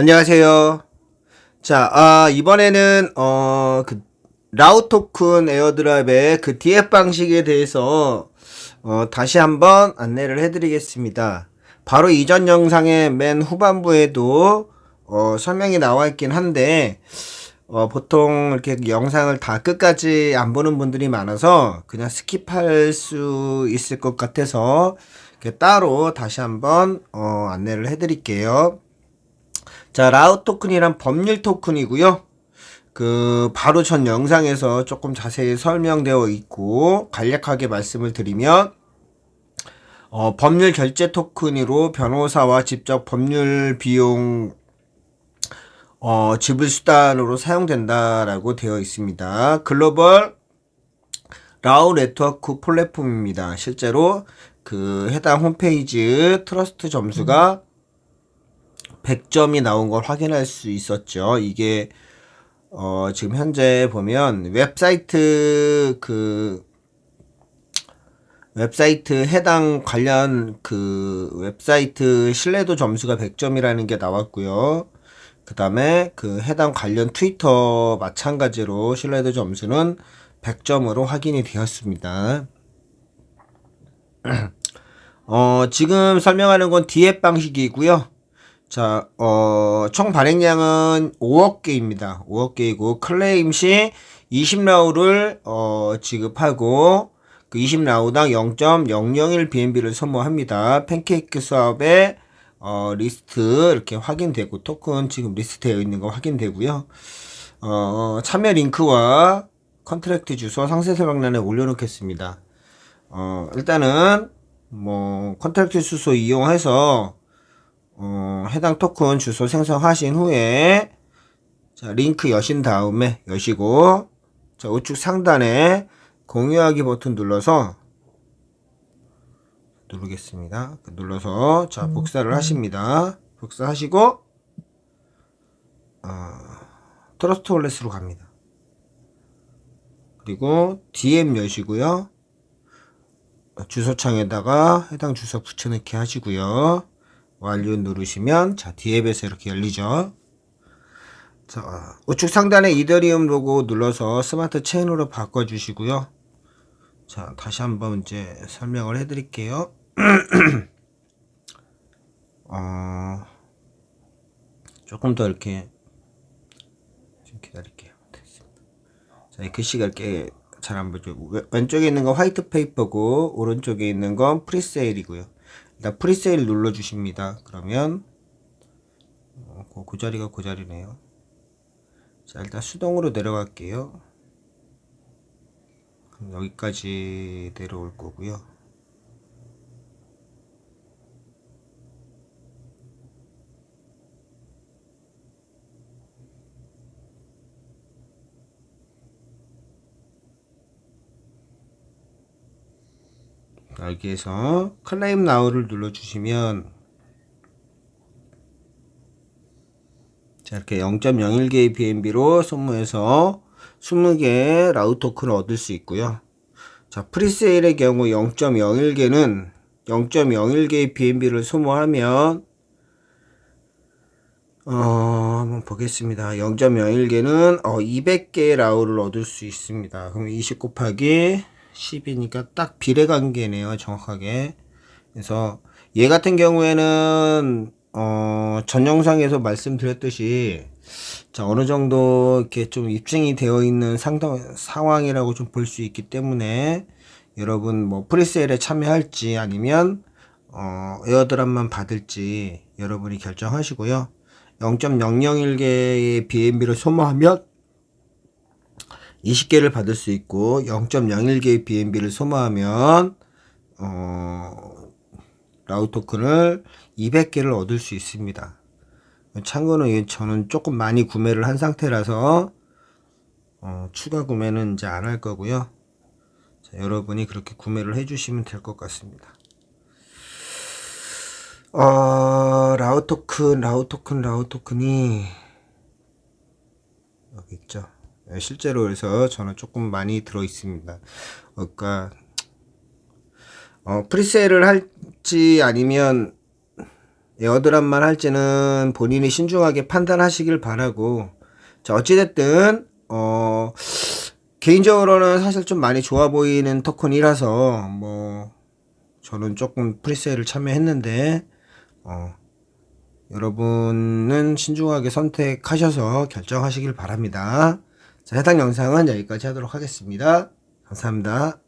안녕하세요. 자, 아, 이번에는, 어, 그, 라우토큰 에어드랍의 그 DF 방식에 대해서, 어, 다시 한번 안내를 해드리겠습니다. 바로 이전 영상의 맨 후반부에도, 어, 설명이 나와 있긴 한데, 어, 보통 이렇게 영상을 다 끝까지 안 보는 분들이 많아서 그냥 스킵할 수 있을 것 같아서 따로 다시 한번, 어, 안내를 해드릴게요. 자, 라우 토큰이란 법률 토큰이고요. 그 바로 전 영상에서 조금 자세히 설명되어 있고 간략하게 말씀을 드리면 어, 법률 결제 토큰으로 변호사와 직접 법률 비용 어, 지불 수단으로 사용된다라고 되어 있습니다. 글로벌 라우 네트워크 플랫폼입니다. 실제로 그 해당 홈페이지 트러스트 점수가 100점이 나온 걸 확인할 수 있었죠. 이게 어 지금 현재 보면 웹사이트 그 웹사이트 해당 관련 그 웹사이트 신뢰도 점수가 100점이라는 게 나왔고요. 그 다음에 그 해당 관련 트위터 마찬가지로 신뢰도 점수는 100점으로 확인이 되었습니다. 어, 지금 설명하는 건 디앱 방식이고요. 자, 어, 총 발행량은 5억 개입니다. 5억 개이고, 클레임 시 20라우를, 어, 지급하고, 그 20라우당 0.001 BNB를 소모합니다. 팬케이크 수업의, 어, 리스트, 이렇게 확인되고, 토큰 지금 리스트 되어 있는 거 확인되고요. 어, 참여 링크와 컨트랙트 주소 상세 설명란에 올려놓겠습니다. 어, 일단은, 뭐, 컨트랙트 주소 이용해서, 어, 해당 토큰 주소 생성하신 후에 자, 링크 여신 다음에 여시고 자, 우측 상단에 공유하기 버튼 눌러서 누르겠습니다. 그 눌러서 자, 복사를 하십니다. 복사하시고 어, 트러스트 월렛으로 갑니다. 그리고 DM 여시고요. 주소창에다가 해당 주소 붙여넣기 하시고요. 완료 누르시면 자 디앱에서 이렇게 열리죠. 자 우측 상단에 이더리움 로고 눌러서 스마트 체인으로 바꿔주시고요. 자 다시 한번 이제 설명을 해드릴게요. 어, 조금 더 이렇게 좀 기다릴게요. 됐습니다. 자, 이 글씨가 이렇게 잘 안 보죠. 왼- 왼쪽에 있는 건 화이트 페이퍼고 오른쪽에 있는 건 프리세일이고요. 일단 프리세일 눌러주십니다. 그러면 어, 그, 그 자리가 그 자리네요. 자 일단 수동으로 내려갈게요. 여기까지 내려올 거고요. 여기에서 클레임 나우를 눌러주시면 자 이렇게 0.01개의 BNB로 소모해서 20개 라우 토큰을 얻을 수 있고요. 자 프리세일의 경우 0.01개는 0.01개의 BNB를 소모하면 어 한번 보겠습니다. 0.01개는 어 200개의 라우를 얻을 수 있습니다. 그럼 20 곱하기 10이니까 딱 비례 관계네요. 정확하게. 그래서 얘 같은 경우에는 어, 전 영상에서 말씀드렸듯이 자, 어느 정도 이렇게 좀 입증이 되어 있는 상당 상황이라고 좀 볼 수 있기 때문에 여러분 뭐 프리세일에 참여할지 아니면 어, 에어드랍만 받을지 여러분이 결정하시고요. 0.001개의 BNB를 소모하면 20개를 받을 수 있고 0.01개의 BNB를 소모하면 어, 라우 토큰을 200개를 얻을 수 있습니다. 참고로 이- 저는 조금 많이 구매를 한 상태라서 어, 추가 구매는 이제 안 할 거고요. 자, 여러분이 그렇게 구매를 해주시면 될 것 같습니다. 어, 라우 토큰, 라우 토큰, 라우 토큰이 여기 있죠. 예, 실제로 그래서 저는 조금 많이 들어 있습니다. 그러니까 어, 프리세일을 할지 아니면 에어드랍만 할지는 본인이 신중하게 판단하시길 바라고 자 어찌됐든 어 개인적으로는 사실 좀 많이 좋아 보이는 토큰이라서 뭐 저는 조금 프리세일을 참여했는데 어 여러분은 신중하게 선택하셔서 결정하시길 바랍니다. 자, 해당 영상은 여기까지 하도록 하겠습니다. 감사합니다.